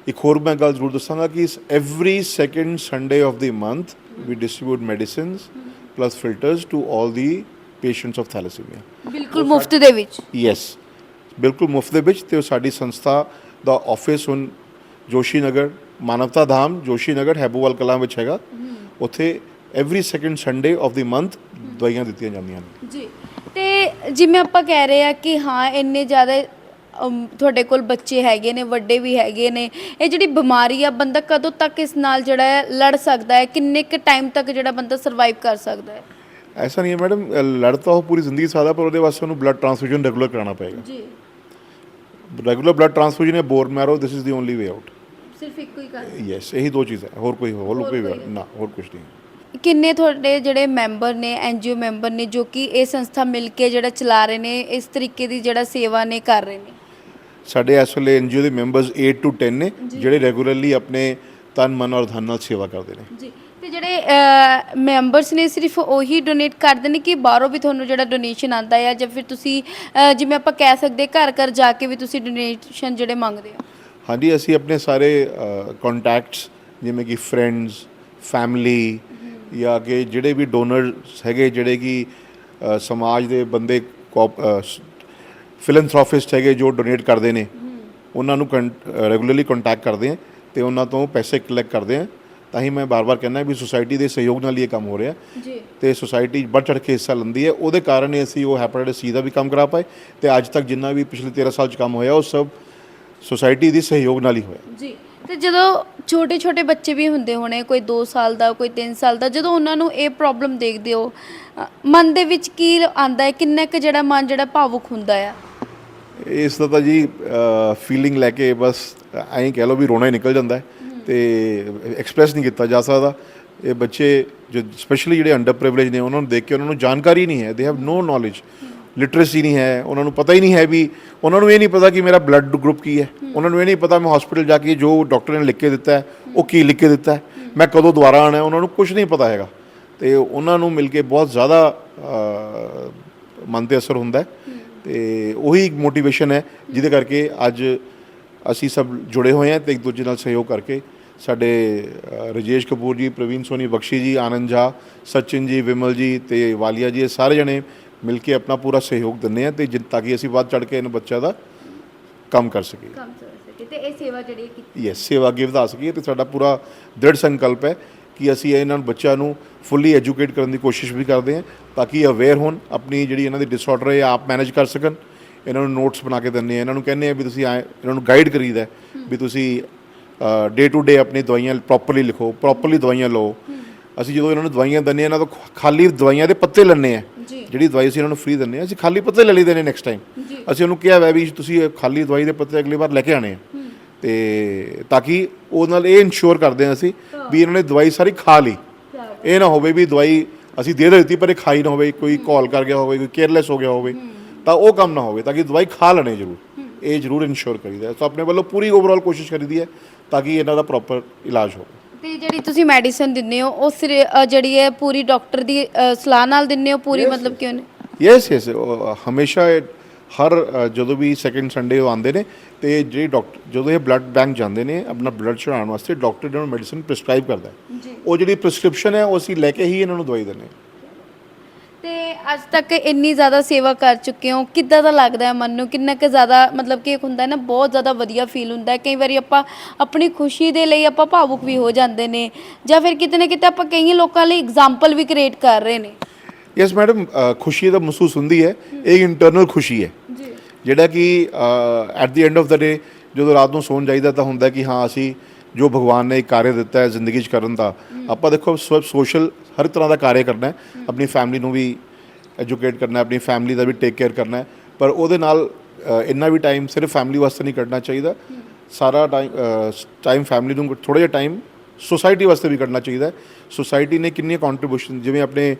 ਇੱਕ ਹੋਰ ਮੈਂ ਗੱਲ ਜ਼ਰੂਰ ਦੱਸਾਂਗਾ ਕਿ every second Sunday of the month we distribute medicines plus filters to all the patients of thalassemia ਬਿਲਕੁਲ ਮੁਫਤ ਦੇ ਵਿੱਚ। ਯੈਸ ਬਿਲਕੁਲ ਮੁਫਤ ਦੇ ਵਿੱਚ ਤੇ ਸਾਡੀ ਸੰਸਥਾ ਦਾ ਆਫਿਸ ਹੁਣ ਜੋਸ਼ੀ ਨਗਰ ਮਾਨਵਤਾ ਧਾਮ ਜੋਸ਼ੀ ਨਗਰ ਹੈਬੋਵਾਲ ਕਲਾਂ ਵਿੱਚ ਹੈਗਾ। ਉੱਥੇ every second Sunday of the month ਦਵਾਈਆਂ ਦਿੱਤੀਆਂ ਜਾਂਦੀਆਂ ਨੇ। ਜੀ। ਤੇ ਜਿਵੇਂ ਆਪਾਂ ਕਹਿ ਰਹੇ ਆ ਕਿ ਹਾਂ ਇੰਨੇ ਜ਼ਿਆਦਾ ਅਮ, ਤੁਹਾਡੇ ਕੋਲ ਬੱਚੇ ਹੈਗੇ ਨੇ ਵੱਡੇ ਵੀ ਹੈਗੇ ਨੇ ਇਹ ਜਿਹੜੀ ਬਿਮਾਰੀ ਆ ਬੰਦਾ ਕਦੋਂ ਤੱਕ ਇਸ ਨਾਲ ਜਿਹੜਾ ਹੈ ਲੜ ਸਕਦਾ ਹੈ? ਕਿੰਨੇ ਕੁ ਟਾਈਮ ਤੱਕ ਜਿਹੜਾ ਬੰਦਾ ਸਰਵਾਈਵ ਕਰ ਸਕਦਾ ਹੈ? ਐਸਾ ਨਹੀਂ ਹੈ ਮੈਡਮ ਲੜ ਤਾਂ ਉਹ ਪੂਰੀ ਜ਼ਿੰਦਗੀ ਸਕਦਾ ਪਰ ਉਹਦੇ ਵਾਸਤੇ ਉਹਨੂੰ ਬਲੱਡ ਟ੍ਰਾਂਸਫਿਊਜ਼ਨ ਰੈਗੂਲਰ ਕਰਾਉਣਾ ਪਏਗਾ। ਜੀ। ਰੈਗੂਲਰ ਬਲੱਡ ਟ੍ਰਾਂਸਫਿਊਜ਼ਨ ਹੈ bone marrow this is the only way out ਸਿਰਫ ਇੱਕੋ ਹੀ ਗੱਲ ਯੈਸ ਇਹੀ ਦੋ ਚੀਜ਼ਾਂ ਹੋਰ ਕੋਈ ਹੋਰ ਕੋਈ ਕੋਈ ਨਾ ਹੋਰ ਕੁਝ ਨਹੀਂ। ਕਿੰਨੇ ਤੁਹਾਡੇ ਜਿਹੜੇ ਮੈਂਬਰ ਨੇ ਐਨਜੀਓ ਮੈਂਬਰ ਨੇ ਜੋ ਕਿ ਇਹ ਸੰਸਥਾ ਮਿਲ ਕੇ ਜਿਹੜਾ ਚਲਾ ਰਹੇ ਨੇ ਇਸ ਤਰੀਕੇ ਦੀ ਜਿਹੜਾ ਸੇਵਾ ਨੇ ਕਰ ਰਹੇ ਨੇ? ਸਾਡੇ ਇਸ ਵੇਲੇ ਐਨਜੀਓ ਦੇ ਮੈਂਬਰਸ 8 ਤੋਂ 10 ਨੇ ਜਿਹੜੇ ਰੈਗੂਲਰਲੀ ਆਪਣੇ ਤਨ ਮਨ ਔਰ ਧਨ ਨਾਲ ਸੇਵਾ ਕਰਦੇ ਨੇ। ਜੀ। ਤੇ ਜਿਹੜੇ ਮੈਂਬਰਸ ਨੇ ਸਿਰਫ ਉਹੀ ਡੋਨੇਟ ਕਰਦੇ ਨੇ ਕਿ ਬਾਹਰੋਂ ਵੀ ਤੁਹਾਨੂੰ ਜਿਹੜਾ ਡੋਨੇਸ਼ਨ ਆਂਦਾ ਹੈ ਜਾਂ ਫਿਰ ਤੁਸੀਂ ਜਿਵੇਂ ਆਪਾਂ ਕਹਿ ਸਕਦੇ ਘਰ ਘਰ ਜਾ ਕੇ ਵੀ ਤੁਸੀਂ ਡੋਨੇਸ਼ਨ ਜਿਹੜੇ ਮੰਗਦੇ ਹੋ? ਹਾਂਜੀ ਅਸੀਂ ਆਪਣੇ ਸਾਰੇ ਕੰਟੈਕਟਸ ਜਿਵੇਂ ਕਿ ਫਰੈਂਡਸ ਫੈਮਿਲੀ ਜਾਂ ਕਿ ਜਿਹੜੇ ਵੀ ਡੋਨਰਸ ਹੈਗੇ ਜਿਹੜੇ ਕਿ ਸਮਾਜ ਦੇ ਬੰਦੇ ਫਿਲੈਂਥਰੋਪਿਸਟ ਹੈਗੇ ਜੋ ਡੋਨੇਟ ਕਰਦੇ ਨੇ ਉਹਨਾਂ ਨੂੰ ਰੈਗੂਲਰਲੀ ਕੰਟੈਕਟ ਕਰਦੇ ਆ ਤੇ ਉਹਨਾਂ ਤੋਂ ਪੈਸੇ ਕਲੈਕਟ ਕਰਦੇ ਆ। ਤਾਂ ਹੀ ਮੈਂ ਬਾਰ-ਬਾਰ ਕਹਿੰਦਾ ਵੀ ਸੁਸਾਇਟੀ ਦੇ ਸਹਿਯੋਗ ਨਾਲ ਹੀ ਇਹ ਕੰਮ ਹੋ ਰਿਹਾ। ਜੀ। ਤੇ ਸੁਸਾਇਟੀ ਵੱਧ ਚੜ੍ਹ ਕੇ ਹਿੱਸਾ ਲੈਂਦੀ ਹੈ। ਉਹਦੇ ਕਾਰਨ ਹੀ ਅਸੀਂ ਉਹ ਹੈਪੇਟਾਈਟਸ ਸੀ ਦਾ ਵੀ ਕੰਮ ਕਰਾ ਪਾਏ ਤੇ ਅੱਜ ਤੱਕ ਜਿੰਨਾ ਵੀ ਪਿਛਲੇ 13 ਸਾਲ ਚ ਕੰਮ ਹੋਇਆ ਉਹ ਸਭ ਸੁਸਾਇਟੀ ਦੀ ਸਹਿਯੋਗ ਨਾਲ ਹੀ ਹੋਇਆ। ਜੀ। ਤੇ ਜਦੋਂ ਛੋਟੇ ਛੋਟੇ ਬੱਚੇ ਵੀ ਹੁੰਦੇ ਹੋਣੇ ਕੋਈ 2 ਸਾਲ ਦਾ ਕੋਈ 3 ਸਾਲ ਦਾ ਜਦੋਂ ਉਹਨਾਂ ਨੂੰ ਇਹ ਪ੍ਰੋਬਲਮ ਦੇਖਦੇ ਹੋ ਅ, ਮਨ ਦੇ ਵਿੱਚ ਕੀ ਆਂਦਾ ਹੈ? ਕਿੰਨਾ ਕੁ ਜਿਹੜਾ ਮਨ ਜਿਹੜਾ ਭਾਵੁਕ ਹੁੰਦਾ ਆ? ਇਸ ਦਾ ਤਾਂ ਜੀ ਫੀਲਿੰਗ ਲੈ ਕੇ ਬਸ ਐਂ ਕਹਿ ਲਓ ਵੀ ਰੋਣਾ ਹੀ ਨਿਕਲ ਜਾਂਦਾ ਹੈ ਤੇ ਐਕਸਪ੍ਰੈਸ ਨਹੀਂ ਕੀਤਾ ਜਾ ਸਕਦਾ। ਇਹ ਬੱਚੇ ਜੋ ਸਪੈਸ਼ਲੀ ਜਿਹੜੇ ਅੰਡਰ ਪ੍ਰਿਵਿਲੇਜ ਨੇ ਉਹਨਾਂ ਨੂੰ ਦੇਖ ਕੇ ਉਹਨਾਂ ਨੂੰ ਜਾਣਕਾਰੀ ਨਹੀਂ ਹੈ they have no knowledge literacy ਨਹੀਂ ਹੈ ਉਹਨਾਂ ਨੂੰ ਪਤਾ ਹੀ ਨਹੀਂ ਹੈ ਵੀ ਉਹਨਾਂ ਨੂੰ ਇਹ ਨਹੀਂ ਪਤਾ ਕਿ ਮੇਰਾ ਬਲੱਡ ਗਰੁੱਪ ਕੀ ਹੈ। ਉਹਨਾਂ ਨੂੰ ਇਹ ਨਹੀਂ ਪਤਾ ਮੈਂ ਹਸਪੀਟਲ ਜਾ ਕੇ ਜੋ ਡਾਕਟਰ ਨੇ ਲਿਖ ਕੇ ਦਿੱਤਾ ਉਹ ਕੀ ਲਿਖ ਕੇ ਦਿੱਤਾ ਮੈਂ ਕਦੋਂ ਦੁਬਾਰਾ ਆਣਾ ਉਹਨਾਂ ਨੂੰ ਕੁਝ ਨਹੀਂ ਪਤਾ ਹੈਗਾ। ਤੇ ਉਹਨਾਂ ਨੂੰ ਮਿਲ ਕੇ ਬਹੁਤ ਜ਼ਿਆਦਾ ਮਨ ਤੇ ਅਸਰ ਹੁੰਦਾ ਹੈ। ਤੇ ਉਹੀ ਇੱਕ ਮੋਟੀਵੇਸ਼ਨ ਹੈ ਜਿਹਦੇ ਕਰਕੇ ਅੱਜ ਅਸੀਂ ਸਭ ਜੁੜੇ ਹੋਏ ਹਾਂ ਤੇ ਇੱਕ ਦੂਜੇ ਨਾਲ ਸਹਿਯੋਗ ਕਰਕੇ ਸਾਡੇ ਰਜੇਸ਼ ਕਪੂਰ ਜੀ ਪ੍ਰਵੀਨ ਸੋਨੀ ਬਖਸ਼ੀ ਜੀ ਆਨੰਦ ਝਾ ਸਚਿਨ ਜੀ ਵਿਮਲ ਜੀ ਤੇ ਵਾਲੀਆ ਜੀ ਇਹ ਸਾਰੇ ਜਣੇ ਮਿਲ ਕੇ ਆਪਣਾ ਪੂਰਾ ਸਹਿਯੋਗ ਦਿੰਦੇ ਆ ਤੇ ਜਿ- ਤਾਂ ਕਿ ਅਸੀਂ ਵੱਧ ਚੜ ਕੇ ਇਹਨਾਂ ਬੱਚਿਆਂ ਦਾ ਕੰਮ ਕਰ ਸਕੀਏ। ਕੰਮ ਕਰ ਸਕੇ ਤੇ ਇਹ ਸੇਵਾ ਜਿਹੜੀ ਕੀਤੀ? ਯੈਸ ਸੇਵਾ ਅੱਗੇ ਵਧਾ ਸਕੀਏ ਤੇ ਸਾਡਾ ਪੂਰਾ ਦ੍ਰਿੜ ਸੰਕਲਪ ਹੈ ਕਿ ਅਸੀਂ ਇਹਨਾਂ ਬੱਚਿਆਂ ਨੂੰ ਫੁੱਲੀ ਐਜੂਕੇਟ ਕਰਨ ਦੀ ਕੋਸ਼ਿਸ਼ ਵੀ ਕਰਦੇ ਹਾਂ ਤਾਂ ਕਿ ਅਵੇਅਰ ਹੋਣ ਆਪਣੀ ਜਿਹੜੀ ਇਹਨਾਂ ਦੀ ਡਿਸਆਰਡਰ ਹੈ ਆਪ ਮੈਨੇਜ ਕਰ ਸਕਣ। ਇਹਨਾਂ ਨੂੰ ਨੋਟਸ ਬਣਾ ਕੇ ਦਿੰਦੇ ਆ ਇਹਨਾਂ ਨੂੰ ਕਹਿੰਦੇ ਆ ਵੀ ਤੁਸੀਂ ਇਹਨਾਂ ਨੂੰ ਗਾਈਡ ਕਰੀਦਾ ਵੀ ਤੁਸੀਂ ਡੇ ਟੂ ਡੇ ਆਪਣੀ ਦਵਾਈਆਂ ਪ੍ਰੋਪਰਲੀ ਲਿਖੋ ਪ੍ਰੋਪਰਲੀ ਦਵਾਈਆਂ ਲਓ। ਅਸੀਂ ਜਦੋਂ ਇਹਨਾਂ ਨੂੰ ਦਵਾਈਆਂ ਆ ਇਹਨਾਂ ਤੋਂ ਖਾਲੀ ਦਵਾਈਆਂ ਦੇ ਪੱਤੇ ਲੈਣੇ ਆ ਜਿਹੜੀ ਦਵਾਈ ਅਸੀਂ ਇਹਨਾਂ ਨੂੰ ਫ੍ਰੀ ਦਿੰਦੇ ਆ ਅਸੀਂ ਖਾਲੀ ਪੱਤੇ ਲੈ ਲਈਦੇ ਨੇ ਨੈਕਸਟ ਟਾਈਮ ਅਸੀਂ ਉਹਨੂੰ ਕਿਹਾ ਵੈ ਵੀ ਤੁਸੀਂ ਖਾਲੀ ਦਵਾਈ ਦੇ ਪੱਤੇ ਅਗਲੀ ਵਾਰ ਲੈ ਕੇ ਆਣੇ ਆ। ਤੇ ਤਾਂ ਕਿ ਉਹ ਨਾਲ ਇਹ ਇਨਸ਼ੋਰ ਕਰਦੇ ਹਾਂ ਅਸੀਂ ਵੀ ਇਹਨਾਂ ਨੇ ਦਵਾਈ ਸਾਰੀ ਖਾ ਲਈ। ਇਹ ਨਾ ਹੋਵੇ ਵੀ ਦਵਾਈ ਅਸੀਂ ਦੇ ਦਿੱਤੀ ਪਰ ਇਹ ਖਾਈ ਨਾ ਹੋਵੇ ਕੋਈ ਕਾਲ ਕਰ ਗਿਆ ਹੋਵੇ ਕੋਈ ਕੇਅਰਲੈਸ ਹੋ ਗਿਆ ਹੋਵੇ ਤਾਂ ਉਹ ਕੰਮ ਨਾ ਹੋਵੇ। ਤਾਂ ਕਿ ਦਵਾਈ ਖਾ ਲੈਣੇ ਜ਼ਰੂਰ। ਇਹ ਜ਼ਰੂਰ ਇਨਸ਼ੋਰ ਕਰੀਦਾ। ਸੋ ਆਪਣੇ ਵੱਲੋਂ ਪੂਰੀ ਓਵਰਆਲ ਕੋਸ਼ਿਸ਼ ਕਰੀਦੀ ਹੈ ਤਾਂ ਕਿ ਇਹਨਾਂ ਦਾ ਪ੍ਰੋਪਰ ਇਲਾਜ ਹੋਵੇ। ਤੇ ਜਿਹੜੀ ਤੁਸੀਂ ਮੈਡੀਸਨ ਦਿੰਦੇ ਹੋ ਉਹ ਸਿਰ ਅ, ਜਿਹੜੀ ਹੈ ਪੂਰੀ ਡਾਕਟਰ ਦੀ ਅ, ਸਲਾਹ ਨਾਲ ਦਿੰਦੇ ਹੋ ਪੂਰੀ ਮਤਲਬ ਕਿ ਉਹਨੇ ਯੈਸ ਯੈਸ ਹਮੇਸ਼ਾ ਇਹ ਹਰ ਅ, ਜਦੋਂ ਵੀ ਸੈਕੰਡ ਸੰਡੇ ਉਹ ਆਉਂਦੇ ਨੇ ਤੇ ਜਿਹੜੇ ਡਾਕਟਰ ਜਦੋਂ ਇਹ ਬਲੱਡ ਬੈਂਕ ਜਾਂਦੇ ਨੇ ਆਪਣਾ ਬਲੱਡ ਚੜਾਉਣ ਵਾਸਤੇ ਡਾਕਟਰ ਇਹਨਾਂ ਨੂੰ ਮੈਡੀਸਿਨ ਪ੍ਰਿਸਕ੍ਰਾਈਬ ਕਰਦਾ ਹੈ। ਉਹ ਜਿਹੜੀ ਪ੍ਰਿਸਕ੍ਰਿਪਸ਼ਨ ਹੈ ਉਹ ਅਸੀਂ ਲੈ ਕੇ ਹੀ ਇਹਨਾਂ ਨੂੰ ਦਵਾਈ ਦਿੰਦੇ ਹਾਂ। ਅੱਜ ਤੱਕ ਇੰਨੀ ਜ਼ਿਆਦਾ ਸੇਵਾ ਕਰ ਚੁੱਕੇ ਹੋ? ਕਿੱਦਾਂ ਦਾ ਲੱਗਦਾ ਹੈ ਮਨ ਨੂੰ? ਕਿੰਨਾ ਕੁ ਜ਼ਿਆਦਾ ਮਤਲਬ ਕਿ ਇੱਕ ਹੁੰਦਾ ਹੈ ਨਾ ਬਹੁਤ ਜ਼ਿਆਦਾ ਵਧੀਆ ਫੀਲ ਹੁੰਦਾ ਹੈ। ਕਈ ਵਾਰੀ ਆਪਾਂ ਆਪਣੀ ਖੁਸ਼ੀ ਦੇ ਲਈ ਆਪਾਂ ਭਾਵੁਕ ਵੀ ਹੋ ਜਾਂਦੇ ਨੇ ਜਾਂ ਫਿਰ ਕਿਤੇ ਨਾ ਕਿਤੇ ਆਪਾਂ ਕਈ ਲੋਕਾਂ ਲਈ ਐਗਜ਼ਾਮਪਲ ਵੀ ਕ੍ਰੀਏਟ ਕਰ ਰਹੇ ਨੇ। ਯੈਸ ਮੈਡਮ ਖੁਸ਼ੀ ਤਾਂ ਮਹਿਸੂਸ ਹੁੰਦੀ ਹੈ। ਇਹ ਇੰਟਰਨਲ ਖੁਸ਼ੀ ਹੈ। ਜੀ। ਜਿਹੜਾ ਕਿ at the end of the day ਜਦੋਂ ਰਾਤ ਨੂੰ ਸੌਣ ਜਾਈਦਾ ਤਾਂ ਹੁੰਦਾ ਕਿ ਹਾਂ ਅਸੀਂ ਜੋ ਭਗਵਾਨ ਨੇ ਇੱਕ ਕਾਰਜ ਦਿੱਤਾ ਹੈ ਜ਼ਿੰਦਗੀ 'ਚ ਕਰਨ ਦਾ ਆਪਾਂ ਦੇਖੋ ਸੋਸ਼ਲ ਹਰ ਤਰ੍ਹਾਂ ਦਾ ਕਾਰਜ ਕਰਨਾ ਹੈ। ਆਪਣੀ ਫੈਮਿਲੀ ਨੂੰ ਵੀ ਐਜੂਕੇਟ ਕਰਨਾ ਆਪਣੀ ਫੈਮਿਲੀ ਦਾ ਵੀ ਟੇਕ ਕੇਅਰ ਕਰਨਾ ਪਰ ਉਹਦੇ ਨਾਲ ਇੰਨਾ ਵੀ ਟਾਈਮ ਸਿਰਫ ਫੈਮਿਲੀ ਵਾਸਤੇ ਨਹੀਂ ਕੱਢਣਾ ਚਾਹੀਦਾ। ਸਾਰਾ ਟਾਈਮ ਟਾਈਮ ਫੈਮਿਲੀ ਨੂੰ ਥੋੜਾ ਜਿਹਾ ਟਾਈਮ ਸੁਸਾਇਟੀ ਵਾਸਤੇ ਵੀ ਕੱਢਣਾ ਚਾਹੀਦਾ ਸੁਸਾਇਟੀ ਨੇ ਕਿੰਨੀ ਕੰਟਰੀਬਿਊਸ਼ਨ ਜਿਵੇਂ ਆਪਣੇ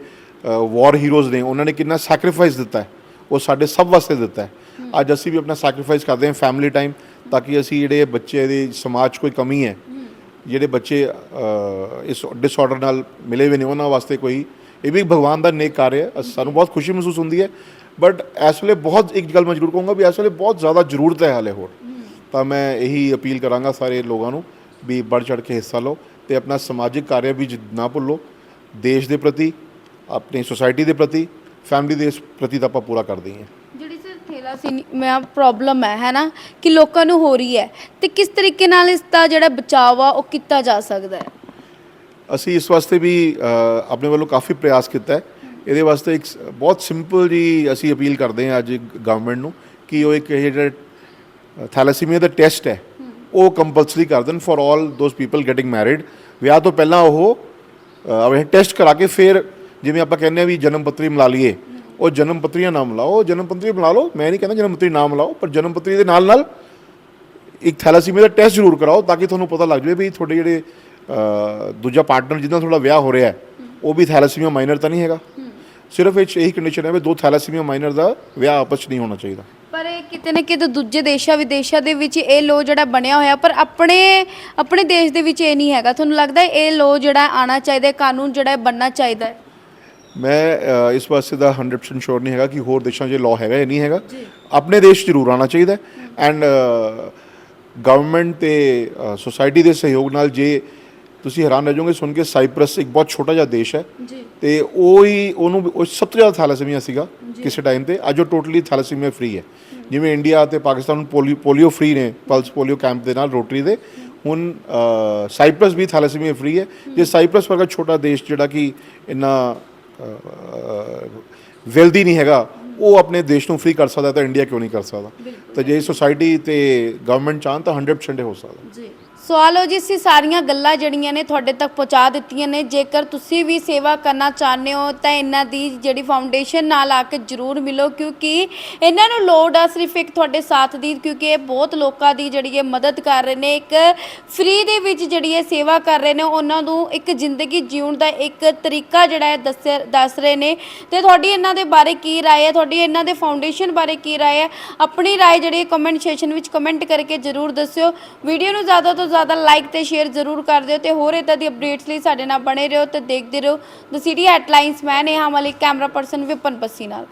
ਵਾਰ ਹੀਰੋਜ਼ ਨੇ, ਉਹਨਾਂ ਨੇ ਕਿੰਨਾ ਸੈਕਰੀਫਾਈਸ ਦਿੱਤਾ ਹੈ। ਉਹ ਸਾਡੇ ਸਭ ਵਾਸਤੇ ਦਿੱਤਾ ਹੈ। ਅੱਜ ਅਸੀਂ ਵੀ ਆਪਣਾ ਸੈਕਰੀਫਾਈਸ ਕਰਦੇ ਹਾਂ ਫੈਮਿਲੀ ਟਾਈਮ ਤਾਂ ਕਿ ਅਸੀਂ ਜਿਹੜੇ ਬੱਚੇ ਦੇ ਸਮਾਜ 'ਚ ਕੋਈ ਕਮੀ ਹੈ, ਜਿਹੜੇ ਬੱਚੇ ਇਸ ਡਿਸਆਰਡਰ ਨਾਲ ਮਿਲੇ ਹੋਏ ਨੇ, ਉਹਨਾਂ ਵਾਸਤੇ ਕੋਈ ਇਹ ਵੀ ਭਗਵਾਨ ਦਾ ਨੇਕ ਕਾਰਜ ਹੈ। ਸਾਨੂੰ ਬਹੁਤ ਖੁਸ਼ੀ ਮਹਿਸੂਸ ਹੁੰਦੀ ਹੈ। ਬਟ ਇਸ ਵੇਲੇ ਬਹੁਤ ਇੱਕ ਗੱਲ ਮੈਂ ਜ਼ਰੂਰ ਕਹੂੰਗਾ ਵੀ ਇਸ ਵੇਲੇ ਬਹੁਤ ਜ਼ਿਆਦਾ ਜ਼ਰੂਰਤ ਹੈ ਹਾਲੇ ਹੋਰ। ਤਾਂ ਮੈਂ ਇਹੀ ਅਪੀਲ ਕਰਾਂਗਾ ਸਾਰੇ ਲੋਕਾਂ ਨੂੰ ਵੀ ਵੱਧ ਚੜ੍ਹ ਕੇ ਹਿੱਸਾ ਲਓ ਤੇ ਆਪਣਾ ਸਮਾਜਿਕ ਕਾਰਜ ਵੀ ਜ- ਨਾ ਭੁੱਲੋ। ਦੇਸ਼ ਦੇ ਪ੍ਰਤੀ, ਆਪਣੀ ਸੁਸਾਇਟੀ ਦੇ ਪ੍ਰਤੀ ਫੈਮਿਲੀ ਦੇ ਪ੍ਰਤੀ ਤਾਂ ਆਪਾਂ ਪੂਰਾ ਕਰਦੇ ਹੀ ਹਾਂ। ਜਿਹੜੀ ਸਰ ਥੈਲਾਸੀਮੀਆ ਪ੍ਰੋਬਲਮ ਹੈ ਹੈ ਨਾ? ਕਿ ਲੋਕਾਂ ਨੂੰ ਹੋ ਰਹੀ ਹੈ। ਤੇ ਕਿਸ ਤਰੀਕੇ ਨਾਲ ਇਸ ਦਾ ਜਿਹੜਾ ਬਚਾਅ ਆ ਉਹ ਕੀਤਾ ਜਾ ਸਕਦਾ ਹੈ? ਅਸੀਂ ਇਸ ਵਾਸਤੇ ਵੀ ਆਪਣੇ ਵੱਲੋਂ ਕਾਫੀ ਪ੍ਰਯਾਸ ਕੀਤਾ ਹੈ। ਇਹਦੇ ਵਾਸਤੇ ਇੱਕ ਬਹੁਤ ਸਿੰਪਲ ਜੀ ਅਸੀਂ ਅਪੀਲ ਕਰਦੇ ਹਾਂ ਅੱਜ ਗਵਰਨਮੈਂਟ ਨੂੰ ਕਿ ਉਹ ਇੱਕ ਇਹ ਜਿਹੜਾ ਥੈਲਾਸੀਮੀਆ ਦਾ ਟੈਸਟ ਹੈ ਉਹ ਕੰਪਲਸਰੀ ਕਰ ਦੇਣ for all those people getting married ਵਿਆਹ ਤੋਂ ਪਹਿਲਾਂ ਉਹ ਅ, ਟੈਸਟ ਕਰਾ ਕੇ ਫਿਰ ਜਿਵੇਂ ਆਪਾਂ ਕਹਿੰਦੇ ਆ ਵੀ ਜਨਮ ਪੱਤਰੀ ਮਿਲਾ ਲਈਏ ਉਹ ਜਨਮ ਪੱਤਰੀਆਂ ਨਾ ਮਿਲਾਓ ਜਨਮ ਪੱਤਰੀ ਮਿਲਾ ਲਓ ਮੈਂ ਨਹੀਂ ਕਹਿੰਦਾ ਜਨਮ ਪੱਤਰੀ ਨਾ ਮਿਲਾਓ ਪਰ ਜਨਮ ਪੱਤਰੀ ਦੇ ਨਾਲ ਨਾਲ ਇੱਕ ਥੈਲਾਸੀਮੀਆ ਦਾ ਟੈਸਟ ਜ਼ਰੂਰ ਕਰਾਓ ਤਾਂ ਕਿ ਤੁਹਾਨੂੰ ਪਤਾ ਲੱਗ ਜਾਵੇ ਵੀ ਤੁਹਾਡੇ ਜਿਹੜੇ ਦੂਜਾ ਪਾਰਟਨਰ ਜਿਹਦੇ ਤੁਹਾਡਾ ਵਿਆਹ ਹੋ ਰਿਹਾ ਉਹ ਵੀ ਥੈਲਾਸੀਮੀਆ ਮਾਈਨਰ ਤਾਂ ਨਹੀਂ ਹੈਗਾ। ਸਿਰਫ ਇਹ ਇਹੀ ਕੰਡੀਸ਼ਨ ਹੈ ਵੀ ਦੋ ਥੈਲਾਸੀਮੀਆ ਮਾਈਨਰ ਦਾ ਵਿਆਹ ਆਪਸ 'ਚ ਨਹੀਂ ਹੋਣਾ ਚਾਹੀਦਾ। ਪਰ ਇਹ ਕਿਤੇ ਨਾ ਕਿਤੇ ਦੂਜੇ ਦੇਸ਼ਾਂ ਵਿਦੇਸ਼ਾਂ ਦੇ ਵਿੱਚ ਇਹ ਲੋ ਜਿਹੜਾ ਬਣਿਆ ਹੋਇਆ ਪਰ ਆਪਣੇ ਆਪਣੇ ਦੇਸ਼ ਦੇ ਵਿੱਚ ਇਹ ਨਹੀਂ ਹੈਗਾ। ਤੁਹਾਨੂੰ ਲੱਗਦਾ ਇਹ ਲੋ ਜਿਹੜਾ ਆਣਾ ਚਾਹੀਦਾ ਕਾਨੂੰਨ ਜਿਹੜਾ ਬਣਨਾ ਚਾਹੀਦਾ ਮੈਂ ਇਸ ਪਾਸੇ ਦਾ 100% ਸ਼ੋਰ ਨਹੀਂ ਹੈਗਾ ਕਿ ਹੋਰ ਦੇਸ਼ਾਂ 'ਚ ਲਾਅ ਹੈਗਾ ਜਾਂ ਨਹੀਂ ਹੈਗਾ। ਆਪਣੇ ਦੇਸ਼ ਜ਼ਰੂਰ ਆਉਣਾ ਚਾਹੀਦਾ ਐਂਡ ਗਵਰਨਮੈਂਟ ਤੇ ਸੋਸਾਇਟੀ ਦੇ ਸਹਿਯੋਗ ਨਾਲ ਜੇ ਤੁਸੀਂ ਹੈਰਾਨ ਰਹਿ ਜਾਓਗੇ ਸੁਣ ਕੇ ਸਾਈਪਰਸ ਇੱਕ ਬਹੁਤ ਛੋਟਾ ਜਿਹਾ ਦੇਸ਼ ਹੈ ਤੇ ਉਹ ਹੀ ਉਹਨੂੰ ਉਹ ਸਭ ਤੋਂ ਜ਼ਿਆਦਾ ਥੈਲੇਸੀਮੀਆ ਸੀਗਾ ਕਿਸੇ ਟਾਈਮ ਤੇ। ਅੱਜ ਉਹ ਟੋਟਲੀ ਥੈਲੇਸੀਮੀਆ ਫ੍ਰੀ ਹੈ। ਜਿਵੇਂ ਇੰਡੀਆ ਤੇ ਪਾਕਿਸਤਾਨ ਪੋਲੀਓ ਪੋਲੀਓ ਫ੍ਰੀ ਨੇ ਪਲਸ ਪੋਲੀਓ ਕੈਂਪ ਦੇ ਨਾਲ ਰੋਟਰੀ ਦੇ। ਹੁਣ ਸਾਈਪਰਸ ਵੀ ਥੈਲੇਸੀਮੀਆ ਫ੍ਰੀ ਹੈ। ਜੇ ਸਾਈਪਰਸ ਵਰਗਾ ਛੋਟਾ ਦੇਸ਼ ਜਿਹੜਾ ਕਿ ਇੰਨਾ ਵੈਲਦੀ ਨਹੀਂ ਹੈਗਾ ਉਹ ਆਪਣੇ ਦੇਸ਼ ਨੂੰ ਫ੍ਰੀ ਕਰ ਸਕਦਾ ਤਾਂ ਇੰਡੀਆ ਕਿਉਂ ਨਹੀਂ ਕਰ ਸਕਦਾ? ਤਾਂ ਜੇ ਸੋਸਾਇਟੀ ਤੇ ਗਵਰਨਮੈਂਟ ਚਾਹਣ ਤਾਂ 100% ਇਹ ਹੋ ਸਕਦਾ। ਜੀ। ਸਵਾਲੋ ਜੀ ਅਸੀਂ ਸਾਰੀਆਂ ਗੱਲਾਂ ਜਿਹੜੀਆਂ ਨੇ ਤੁਹਾਡੇ ਤੱਕ ਪਹੁੰਚਾ ਦਿੱਤੀਆਂ ਨੇ ਜੇਕਰ ਤੁਸੀਂ ਵੀ ਸੇਵਾ ਕਰਨਾ ਚਾਹੁੰਦੇ ਹੋ ਤਾਂ ਇਹਨਾਂ ਦੀ ਜਿਹੜੀ ਫਾਊਂਡੇਸ਼ਨ ਨਾਲ ਆ ਕੇ ਜਰੂਰ ਮਿਲੋ ਕਿਉਂਕਿ ਇਹਨਾਂ ਨੂੰ ਲੋੜ ਆ ਸਿਰਫ ਇੱਕ ਤੁਹਾਡੇ ਸਾਥ ਦੀ ਕਿਉਂਕਿ ਇਹ ਬਹੁਤ ਲੋਕਾਂ ਦੀ ਜਿਹੜੀ ਇਹ ਮਦਦ ਕਰ ਰਹੇ ਨੇ ਇੱਕ ਫ੍ਰੀ ਦੇ ਵਿੱਚ ਜਿਹੜੀ ਇਹ ਸੇਵਾ ਕਰ ਰਹੇ ਨੇ ਉਹਨਾਂ ਨੂੰ ਇੱਕ ਜ਼ਿੰਦਗੀ ਜਿਉਣ ਦਾ ਇੱਕ ਤਰੀਕਾ ਜਿਹੜਾ ਹੈ ਦੱਸ ਦੱਸ ਰਹੇ ਨੇ ਤੇ ਤੁਹਾਡੀ ਇਹਨਾਂ ਦੇ ਬਾਰੇ ਕੀ رائے ਹੈ ਤੁਹਾਡੀ ਇਹਨਾਂ ਦੇ ਫਾਊਂਡੇਸ਼ਨ ਬਾਰੇ ਕੀ رائے ਹੈ ਆਪਣੀ رائے ਜਿਹੜੀ ਕਮੈਂਟ ਸੈਕਸ਼ਨ ਵਿੱਚ ਕਮੈਂਟ ਕਰਕੇ ਜਰੂਰ ਦੱਸਿਓ ਵੀਡੀਓ ਨੂੰ ਜ਼ਿਆਦਾ ਤੋਂ ਜ਼ਿਆਦਾ ਲਾਈਕ ਤੇ ਸ਼ੇਅਰ ਜ਼ਰੂਰ ਕਰ ਦਿਓ ਤੇ ਹੋਰ ਇਦਾਂ ਦੀ ਅਪਡੇਟਸ ਲਈ ਸਾਡੇ ਨਾਲ ਬਣੇ ਰਹੋ ਤੇ ਦੇਖਦੇ ਰਹੋ। ਦ ਸਿਟੀ ਹੈਡਲਾਈਨਸ ਮੈਂ ਨੇਹਾ ਮਲਿਕ ਕੈਮਰਾ ਪਰਸਨ ਵਿਪਨ ਪੱਸੀ ਨਾਲ।